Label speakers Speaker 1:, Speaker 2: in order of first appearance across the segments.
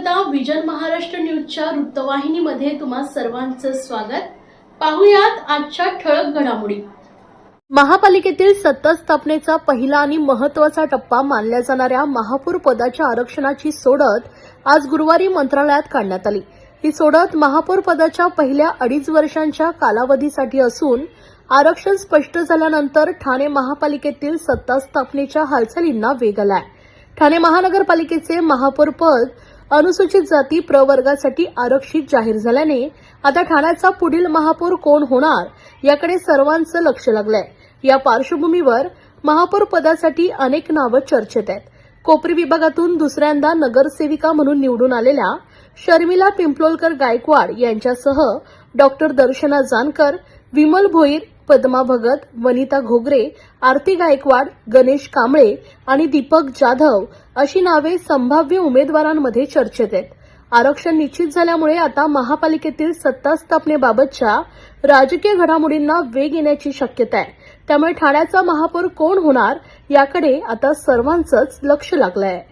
Speaker 1: पाहता विजन महाराष्ट्र न्यूजच्या वृत्तवाहिनीमध्ये तुम्हा सर्वांचं स्वागत. पाहुयात आजच्या ठळक घडामोडी. महापालिकेतील सत्ता स्थापनेचा पहिला आणि महत्त्वाचा टप्पा मानल्या जाणाऱ्या महापौर पदाच्या आरक्षणाची सोडत आज गुरुवारी मंत्रालयात काढण्यात आली. ही सोडत महापौर पदाच्या पहिल्या अडीच वर्षांच्या कालावधीसाठी असून आरक्षण स्पष्ट झाल्यानंतर ठाणे महापालिकेतील सत्ता स्थापनेच्या हालचालींना वेग आलाय. ठाणे महानगरपालिकेचे महापौरपद अनुसूचित जाती प्रवर्गासाठी आरक्षित जाहीर झाल्याने आता ठाण्याचा पुढील महापौर कोण होणार याकडे सर्वांचं लक्ष लागलंय. या पार्श्वभूमीवर महापौर पदासाठी अनेक नावं चर्चेत आहेत. कोपरी विभागातून दुसऱ्यांदा नगरसेविका म्हणून निवडून आलेल्या शर्मिला पिंपलोलकर गायकवाड यांच्यासह डॉक्टर दर्शना जानकर विमल भोईर पद्मा भगत वनिता घोगरे आरती गायकवाड गणेश कांबळे आणि दीपक जाधव अशी नावे संभाव्य उमेदवारांमध्ये चर्चेत आहेत. आरक्षण निश्चित झाल्यामुळे आता महापालिकेतील सत्ता स्थापनेबाबतच्या राजकीय घडामोडींना वेग येण्याची शक्यता आहे. त्यामुळे ठाण्याचा महापौर कोण होणार याकडे आता सर्वांचंच लक्ष लागलं आहे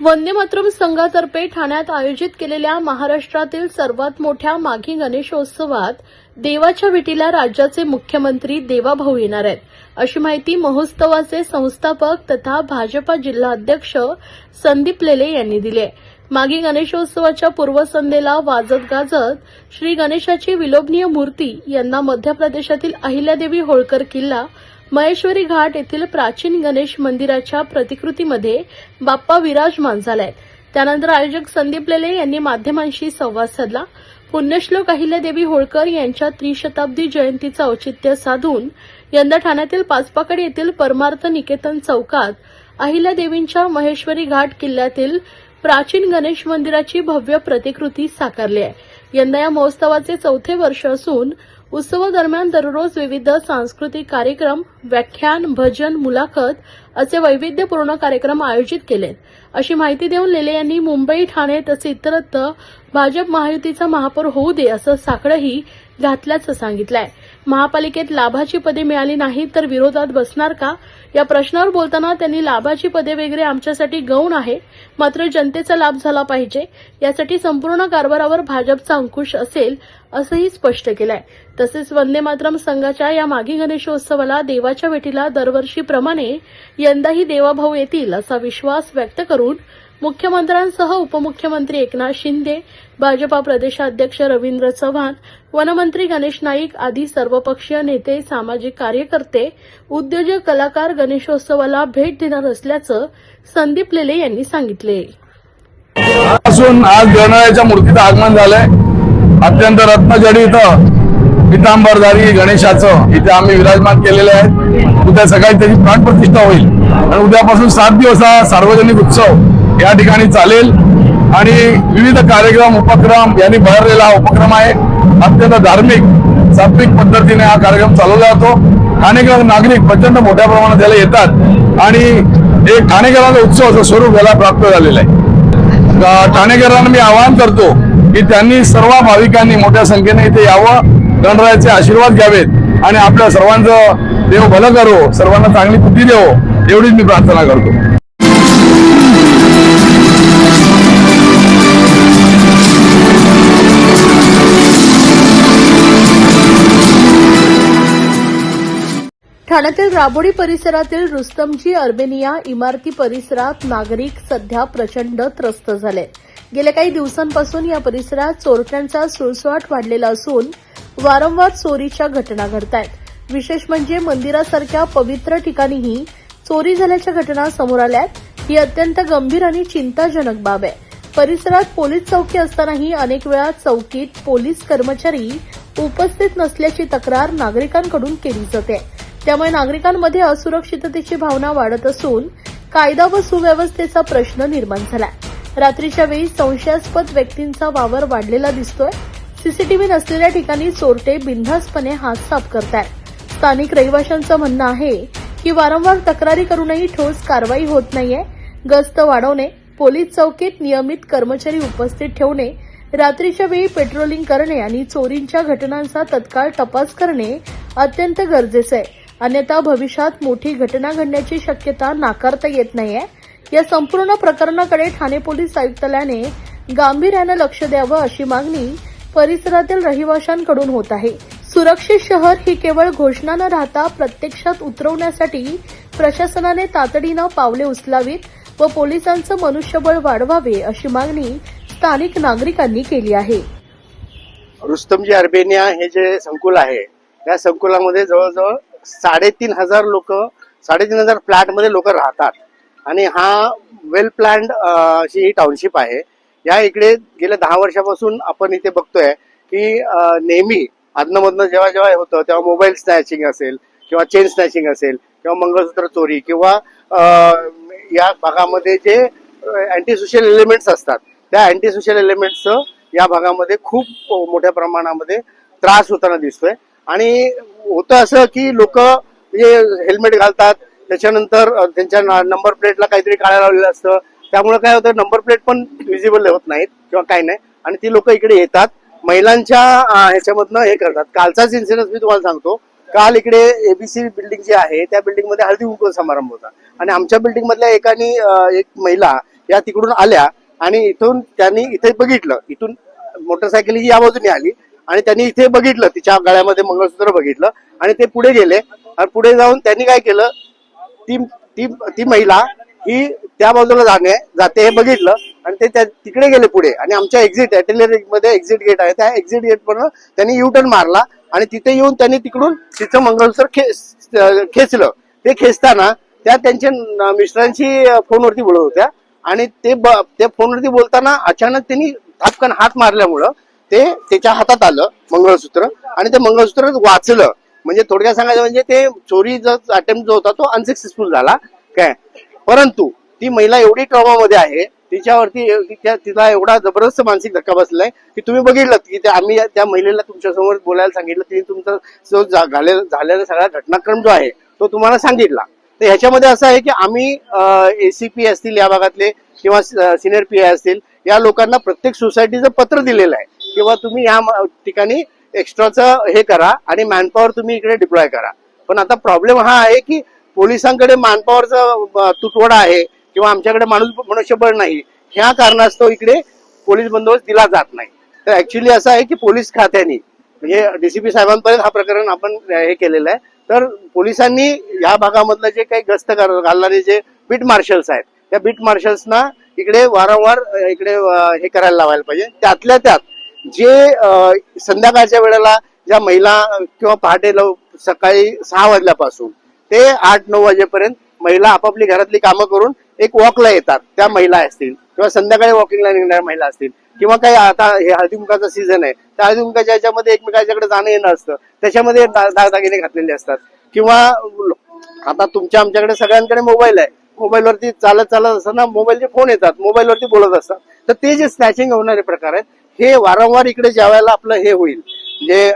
Speaker 1: वंदे मातरम संघातर्फे ठाण्यात आयोजित केलेल्या महाराष्ट्रातील सर्वात मोठ्या माघी गणेशोत्सवात देवाच्या भेटीला राज्याचे मुख्यमंत्री देवाभाऊ येणार आहेत. अशी माहिती महोत्सवाचे संस्थापक तथा भाजपा जिल्हाध्यक्ष संदीप लेले यांनी दिली आहे. मागी गणेशोत्सवाच्या पूर्वसंध्येला वाजत गाजत श्री गणेशाची विलोभनीय मूर्ती यंदा मध्य प्रदेशातील अहिल्यादेवी होळकर किल्ला महेश्वरी घाट येथील प्राचीन गणेश मंदिराच्या प्रतिकृतीमध्ये बाप्पा विराजमान झालाय त्यानंतर आयोजक संदीप लेले यांनी माध्यमांशी संवाद साधला. पुण्यश्लोक अहिल्यादेवी होळकर यांच्या त्रिशताब्दी जयंतीचं औचित्य साधून यंदा ठाण्यातील पाचपाकड येथील परमार्थ निकेतन चौकात अहिल्यादेवींच्या महेश्वरी घाट किल्ल्यातील प्राचीन गणेश मंदिराची भव्य प्रतिकृती साकारली आहे. यंदा या महोत्सवाचे चौथे वर्ष असून उत्सवादरम्यान दररोज विविध सांस्कृतिक कार्यक्रम व्याख्यान भजन मुलाखत असे वैविध्यपूर्ण कार्यक्रम आयोजित केलेत. अशी माहिती देऊन लेले यांनी मुंबई ठाणे तसे इतरत्र भाजप महायुतीचा महापौर होऊ दे असं साकडंही घातल्याचं सांगितलं आहे महापालिकेत लाभाची पदे मिळाली नाहीत तर विरोधात बसणार का? या प्रश्नावर बोलताना त्यांनी लाभाची पदे वगैरे आमच्यासाठी गौण आहे. मात्र जनतेचा लाभ झाला पाहिजे. यासाठी संपूर्ण कारभारावर भाजपचा अंकुश असेल असंही स्पष्ट केलंय. तसेच वंदे मातरम संघाच्या या मागी गणेशोत्सवाला देवाच्या भेटीला दरवर्षीप्रमाणे यंदाही देवाभाऊ येतील असा विश्वास व्यक्त करून मुख्यमंत्र्यांसह उपमुख्यमंत्री एकनाथ शिंदे भाजपा प्रदेशाध्यक्ष रवींद्र चव्हाण वनमंत्री गणेश नाईक आदी सर्वपक्षीय नेते सामाजिक कार्यकर्ते उद्योजक कलाकार गणेशोत्सवाला भेट देणार असल्याचं संदीप लेले यांनी सांगितले.
Speaker 2: असून आज गणरायाच्या मूर्तीचं आगमन झालंय. अत्यंत रत्नजडित पितांबरधारी गणेशाचं इथे आम्ही विराजमान केलेले आहेत. उद्या सकाळी त्याची प्राणप्रतिष्ठा होईल. आणि उद्यापासून सात दिवस हा सार्वजनिक उत्सव या ठिकाणी चालेल. आणि विविध कार्यक्रम उपक्रम यांनी भरलेला हा उपक्रम आहे. अत्यंत धार्मिक सात्विक पद्धतीने हा कार्यक्रम चालवला जातो. ठाणेकर नागरिक प्रचंड मोठ्या प्रमाणात याला येतात. आणि एक ठाणेकरांचा उत्सवाचं स्वरूप याला प्राप्त झालेलं आहे. ठाणेकरांना मी आवाहन करतो की त्यांनी सर्व भाविकांनी मोठ्या संख्येने इथे यावं गणरायाचे आशीर्वाद घ्यावेत आणि आपल्या सर्वांचं देव भलं करो सर्वांना चांगली बुद्धी देवो एवढीच मी प्रार्थना करतो.
Speaker 1: ठाण्यातील राबोडी परिसरातील रुस्तमजी अर्बेनिया इमारती परिसरात नागरिक सध्या प्रचंड त्रस्त झाले. गेल्या काही दिवसांपासून या परिसरात चोरट्यांचा सुळसुळाट वाढलेला असून वारंवार चोरीच्या घटना घडत आहेत विशेष म्हणजे मंदिरासारख्या पवित्र ठिकाणीही चोरी झाल्याच्या घटना समोर आल्यात. ही अत्यंत गंभीर आणि चिंताजनक बाब आहे. परिसरात पोलीस चौकी असतानाही अनेक वेळा चौकीत पोलीस कर्मचारी उपस्थित नसल्याची तक्रार नागरिकांकडून केली जाते. त्यामुळे नागरिकांमध्ये असुरक्षिततेची भावना वाढत असून कायदा व सुव्यवस्थेचा प्रश्न निर्माण झालाय. रात्रीच्या वेळी संशयास्पद व्यक्तींचा वावर वाढलेला दिसतोय. सीसीटीव्ही नसलेल्या ठिकाणी चोरटे बिनधास्तपणे हात साफ करतायत. स्थानिक रहिवाशांचं म्हणणं आहे की वारंवार तक्रारी करूनही ठोस कारवाई होत नाहीये. गस्त वाढवणे पोलीस चौकीत नियमित कर्मचारी उपस्थित ठेवणे रात्रीच्या वेळी पेट्रोलिंग करणे आणि चोरींच्या घटनांचा तत्काळ तपास करणे अत्यंत गरजेचं आहे. अन्यथा भविष्यात मोठी घटना घडण्याची शक्यता नाकारता येत नाहीये. या संपूर्ण प्रकरणाकडे ठाणे पोलीस आयुक्तालयाने गांभीर्यानं लक्ष द्यावं अशी मागणी परिसरातील रहिवाशांकडून होत आहे. सुरक्षित शहर ही केवळ घोषणा न राहता प्रत्यक्षात उतरवण्यासाठी प्रशासनाने तातडीनं पावले उचलावीत व पोलिसांचं मनुष्यबळ वाढवावे अशी मागणी स्थानिक नागरिकांनी केली आहे.
Speaker 3: रुस्तमजी अर्बेनिया हे जे संकुल आहे त्या संकुलामध्ये जवळजवळ साडेतीन हजार लोक साडेतीन हजार फ्लॅटमध्ये लोक राहतात. आणि हा वेल प्लॅन्ड अशी ही टाउनशिप आहे. या इकडे गेल्या दहा वर्षापासून आपण इथे बघतोय की नेहमी अदनमधनं जेव्हा जेव्हा होतं तेव्हा मोबाईल स्नॅचिंग असेल किंवा चेन स्नॅचिंग असेल किंवा मंगळसूत्र चोरी किंवा या भागामध्ये जे अँटी सोशल एलिमेंट्स असतात त्या अँटी सोशल एलिमेंट्सचं या भागामध्ये खूप मोठ्या प्रमाणामध्ये त्रास होताना दिसतोय. आणि होतं असं की लोक म्हणजे हेल्मेट घालतात त्याच्यानंतर त्यांच्या नंबर प्लेटला काहीतरी काळ्या लावलेलं असतं. त्यामुळे काय होतं नंबर प्लेट पण विजिबल होत नाहीत किंवा काही नाही. आणि ती लोक इकडे येतात. महिलांच्या ह्याच्यामधनं हे करतात. कालचाच इन्सिडन्स मी तुम्हाला सांगतो. काल इकडे एबीसी बिल्डिंग जी आहे त्या बिल्डिंगमध्ये हळदी कुंकू समारंभ होता. आणि आमच्या बिल्डिंग मधल्या एकानी एक महिला या तिकडून आल्या आणि इथून त्यांनी इथे बघितलं. इथून मोटरसायकल ही या बाजूने आली. आणि त्यांनी इथे बघितलं तिच्या गळ्यामध्ये मंगळसूत्र बघितलं आणि ते पुढे गेले. आणि पुढे जाऊन त्यांनी काय केलं ती ती ती महिला ही त्या बाजूला जाणे जाते हे बघितलं आणि ते तिकडे गेले पुढे. आणि आमच्या एक्झिट अटेलियरमध्ये एक्झिट गेट आहे. त्या एक्झिट गेट पण त्यांनी युटर्न मारला आणि तिथे येऊन त्यांनी तिकडून तिचं मंगळसूत्र खे- खेचलं. ते खेचताना त्या त्यांच्या मिस्टरांशी फोनवरती बोलत होत्या आणि ते ब- त्या फोनवरती बोलताना अचानक त्यांनी थापकन हात मारल्यामुळं ते त्याच्या हातात आलं मंगळसूत्र. आणि ते मंगळसूत्र वाचलं. म्हणजे थोडक्यात सांगायचं म्हणजे ते चोरीचा अटेम्प्ट जो होता तो अनसक्सेसफुल झाला. काय? परंतु ती महिला एवढी ट्रॉमामध्ये आहे तिच्यावरती तिला एवढा जबरदस्त मानसिक धक्का बसलाय की तुम्ही बघितलं की ते आम्ही त्या महिलेला तुमच्यासमोर बोलायला सांगितलं. तिने तुमचा जो झालेला सगळा घटनाक्रम जो आहे तो तुम्हाला सांगितला. तर ह्याच्यामध्ये असं आहे की आम्ही एसीपी असतील या भागातले किंवा सिनियर पी आय असतील या लोकांना प्रत्येक सोसायटीचं पत्र दिलेलं आहे. किंवा तुम्ही या ठिकाणी एक्स्ट्राचं हे करा आणि मॅनपॉवर तुम्ही इकडे डिप्लॉय करा. पण आता प्रॉब्लेम हा आहे की पोलिसांकडे मॅनपॉवरचा तुटवडा आहे किंवा आमच्याकडे माणूस मनुष्यबळ नाही. ह्या कारणास्तव इकडे पोलीस बंदोबस्त दिला जात नाही. तर ऍक्च्युली असं आहे की पोलीस खात्याने म्हणजे डीसीपी साहेबांपर्यंत हा प्रकरण आपण हे केलेलं आहे. तर पोलिसांनी या भागामधलं जे काही गस्त घालणारे जे बीट मार्शल्स आहेत त्या बीट मार्शल्सना इकडे वारंवार इकडे हे करायला लावायला पाहिजे. त्यातल्या त्यात जे संध्याकाळच्या वेळेला ज्या महिला किंवा पहाटे लव सकाळी सहा वाजल्यापासून ते आठ नऊ वाजेपर्यंत महिला आपापली घरातली कामं करून एक वॉकला येतात. त्या महिला असतील किंवा संध्याकाळी वॉकिंगला निघणाऱ्या महिला असतील किंवा काही आता हे हळदीमुखाचा सीझन आहे त्या हळदीमुखाच्या याच्यामध्ये एकमेकाच्याकडे जाणं येणं असतं. त्याच्यामध्ये दा- दागदागिने घातलेले असतात. किंवा आता तुमच्या आमच्याकडे सगळ्यांकडे मोबाईल आहे. मोबाईलवरती चालत चालत असताना मोबाईलचे फोन येतात मोबाईलवरती बोलत असतात. तर ते जे स्नॅचिंग होणारे प्रकार आहेत हे वारंवार इकडे ज्या वेळेला आपलं हे होईल जे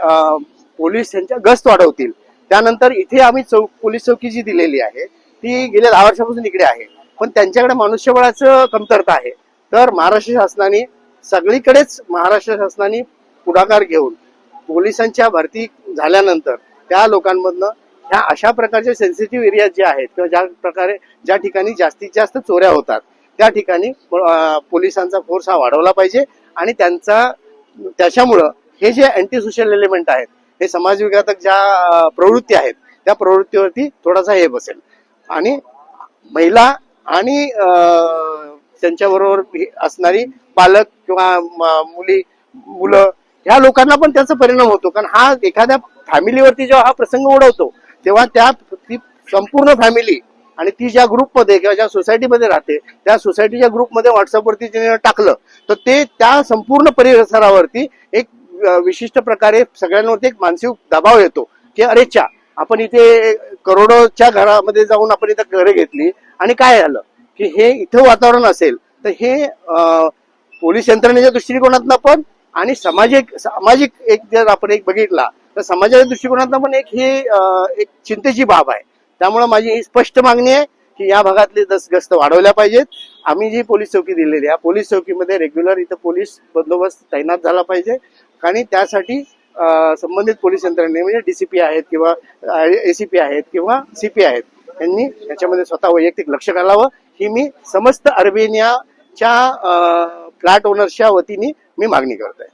Speaker 3: पोलीस त्यांच्या गस्त वाढवतील. त्यानंतर इथे आम्ही चौक पोलीस चौकी जी दिलेली आहे. ती गेल्या दहा वर्षापासून इकडे आहे. पण त्यांच्याकडे मनुष्यबळाचं कमतरता आहे. तर महाराष्ट्र शासनाने सगळीकडेच महाराष्ट्र शासनाने पुढाकार घेऊन पोलिसांच्या भरती झाल्यानंतर त्या लोकांमधनं ह्या अशा प्रकारचे सेन्सिटिव्ह एरिया जे आहेत किंवा ज्या प्रकारे ज्या ठिकाणी जास्तीत जास्त चोऱ्या होतात त्या ठिकाणी पोलिसांचा फोर्स हा वाढवला पाहिजे. आणि त्यांचा त्याच्यामुळं हे जे अँटी सोशल एलिमेंट आहेत हे समाजविघातक ज्या प्रवृत्ती आहेत त्या प्रवृत्तीवरती थोडासा हे बसेल. आणि महिला आणि त्यांच्याबरोबर हे असणारी पालक किंवा मुली मुलं ह्या लोकांना पण त्याचा परिणाम होतो. कारण हा एखाद्या फॅमिलीवरती जेव्हा हा प्रसंग ओढवतो तेव्हा त्या ती संपूर्ण फॅमिली आणि ती ज्या ग्रुपमध्ये किंवा ज्या सोसायटीमध्ये राहते त्या सोसायटीच्या ग्रुपमध्ये व्हॉट्सअपवरती तिने टाकलं तर ते त्या संपूर्ण परिसरावरती एक विशिष्ट प्रकारे सगळ्यांवरती एक मानसिक दबाव येतो की अरे च्या आपण इथे करोडोच्या घरामध्ये जाऊन आपण इथं घरे घेतली आणि काय झालं? की हे इथं वातावरण असेल तर हे पोलीस यंत्रणेच्या दृष्टिकोनातनं पण आणि सामाजिक सामाजिक एक जर आपण एक बघितला तर समाजाच्या दृष्टिकोनातनं पण एक हे एक चिंतेची बाब आहे. त्यामुळे माझी ही स्पष्ट मागणी आहे की या भागातले दसगस्त वाढवल्या पाहिजेत. आम्ही जी पोलीस चौकी दिलेली आहे पोलीस चौकीमध्ये रेग्युलर इथं पोलीस बंदोबस्त तैनात झाला पाहिजे. आणि त्यासाठी संबंधित पोलीस यंत्रणे म्हणजे डीसीपी आहेत किंवा एसीपी आहेत किंवा सीपी आहेत यांनी याच्यामध्ये स्वतः वैयक्तिक लक्ष घालावं. ही मी समस्त अर्बेनियाच्या फ्लॅट ओनर्सच्या वतीने मी मागणी करत आहे